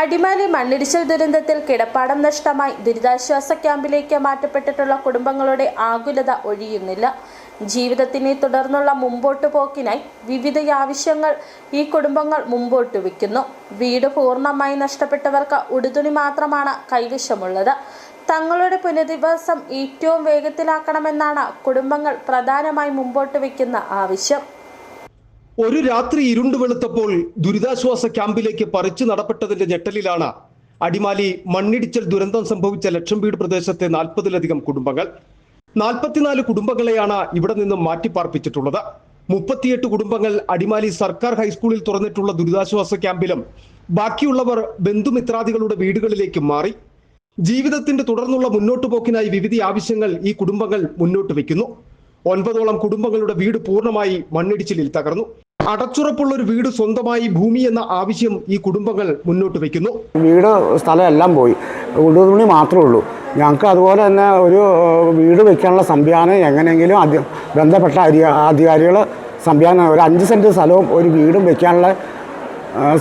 അടിമാലി മണ്ണിടിച്ചിൽ ദുരന്തത്തിൽ കിടപ്പാടം നഷ്ടമായി. ദുരിതാശ്വാസ ക്യാമ്പിലേക്ക് മാറ്റപ്പെട്ടിട്ടുള്ള കുടുംബങ്ങളുടെ ആകുലത ഒഴിയുന്നില്ല. ജീവിതത്തിനെ തുടർന്നുള്ള മുമ്പോട്ട് പോക്കിനായി വിവിധ ആവശ്യങ്ങൾ ഈ കുടുംബങ്ങൾ മുമ്പോട്ട് വയ്ക്കുന്നു. വീട് പൂർണമായി നഷ്ടപ്പെട്ടവർക്ക് ഉടുതുണി മാത്രമാണ് കൈവശമുള്ളത്. തങ്ങളുടെ പുനരധിവാസം ഏറ്റവും വേഗത്തിലാക്കണമെന്നാണ് കുടുംബങ്ങൾ പ്രധാനമായി മുമ്പോട്ട് വയ്ക്കുന്ന ആവശ്യം. ഒരു രാത്രി ഇരുണ്ടു വെളുത്തപ്പോൾ ദുരിതാശ്വാസ ക്യാമ്പിലേക്ക് പറിച്ചു നടപ്പെട്ടതിന്റെ ഞെട്ടലിലാണ് അടിമാലി മണ്ണിടിച്ചൽ ദുരന്തം സംഭവിച്ച ലക്ഷം വീട് പ്രദേശത്തെ നാൽപ്പതിലധികം കുടുംബങ്ങൾ. നാൽപ്പത്തിനാല് കുടുംബങ്ങളെയാണ് ഇവിടെ നിന്നും മാറ്റിപ്പാർപ്പിച്ചിട്ടുള്ളത്. മുപ്പത്തിയെട്ട് കുടുംബങ്ങൾ അടിമാലി സർക്കാർ ഹൈസ്കൂളിൽ തുറന്നിട്ടുള്ള ദുരിതാശ്വാസ ക്യാമ്പിലും ബാക്കിയുള്ളവർ ബന്ധുമിത്രാദികളുടെ വീടുകളിലേക്ക് മാറി. ജീവിതത്തിന്റെ തുടർന്നുള്ള മുന്നോട്ടു പോക്കിനായി വിവിധ ആവശ്യങ്ങൾ ഈ കുടുംബങ്ങൾ മുന്നോട്ട് വയ്ക്കുന്നു. ഒൻപതോളം കുടുംബങ്ങളുടെ വീട് പൂർണമായി മണ്ണിടിച്ചിലിൽ തകർന്നു. അടച്ചുറപ്പുള്ള ഒരു വീട് സ്വന്തമായി ഭൂമി എന്ന ആവശ്യം ഈ കുടുംബങ്ങൾ മുന്നോട്ട് വെക്കുന്നു വീട് സ്ഥലം എല്ലാം പോയി ഉടുതുണി മാത്രമേ ഉള്ളൂ. ഞങ്ങൾക്ക് അതുപോലെ തന്നെ ഒരു വീട് വെക്കാനുള്ള സംവിധാനം എങ്ങനെയെങ്കിലും അധി ബന്ധപ്പെട്ട അധികാരികൾ സംവിധാനം ഒരു അഞ്ച് സെന്റ് സ്ഥലവും ഒരു വീടും വെക്കാനുള്ള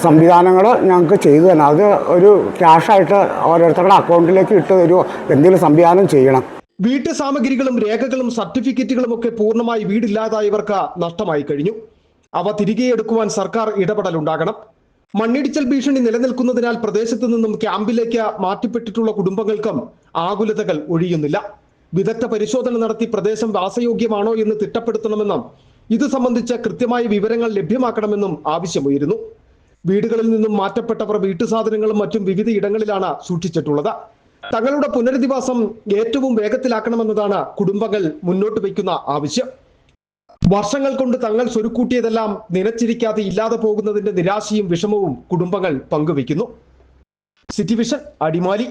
സംവിധാനങ്ങൾ ഞങ്ങൾക്ക് ചെയ്തു തന്നെ അത് ഒരു ക്യാഷായിട്ട് ഓരോരുത്തരുടെ അക്കൗണ്ടിലേക്ക് ഇട്ട് തരുമോ എന്തെങ്കിലും സംവിധാനം ചെയ്യണം. വീട്ടു സാമഗ്രികളും രേഖകളും സർട്ടിഫിക്കറ്റുകളും ഒക്കെ പൂർണമായി വീടില്ലാതായവർക്ക് നഷ്ടമായി കഴിഞ്ഞു. അവ തിരികെ എടുക്കുവാൻ സർക്കാർ ഇടപെടലുണ്ടാകണം. മണ്ണിടിച്ചൽ ഭീഷണി നിലനിൽക്കുന്നതിനാൽ പ്രദേശത്ത് നിന്നും ക്യാമ്പിലേക്ക് മാറ്റിപ്പെട്ടിട്ടുള്ള കുടുംബങ്ങൾക്കും ആകുലതകൾ ഒഴിയുന്നില്ല. വിദഗ്ധ പരിശോധന നടത്തി പ്രദേശം വാസയോഗ്യമാണോ എന്ന് തിട്ടപ്പെടുത്തണമെന്നും ഇത് സംബന്ധിച്ച കൃത്യമായ വിവരങ്ങൾ ലഭ്യമാക്കണമെന്നും ആവശ്യമുയരുന്നു. വീടുകളിൽ നിന്നും മാറ്റപ്പെട്ടവർ വീട്ടുസാധനങ്ങളും മറ്റും വിവിധ ഇടങ്ങളിലാണ് സൂക്ഷിച്ചിട്ടുള്ളത്. തങ്ങളുടെ പുനരധിവാസം ഏറ്റവും വേഗത്തിലാക്കണമെന്നതാണ് കുടുംബങ്ങൾ മുന്നോട്ട് വയ്ക്കുന്ന ആവശ്യം. വർഷങ്ങൾ കൊണ്ട് തങ്ങൾ സ്വരുക്കൂട്ടിയതെല്ലാം നിലച്ചിരിക്കാതെ ഇല്ലാതെ പോകുന്നതിന്റെ നിരാശയും വിഷമവും കുടുംബങ്ങൾ പങ്കുവയ്ക്കുന്നു. City vision Adimali.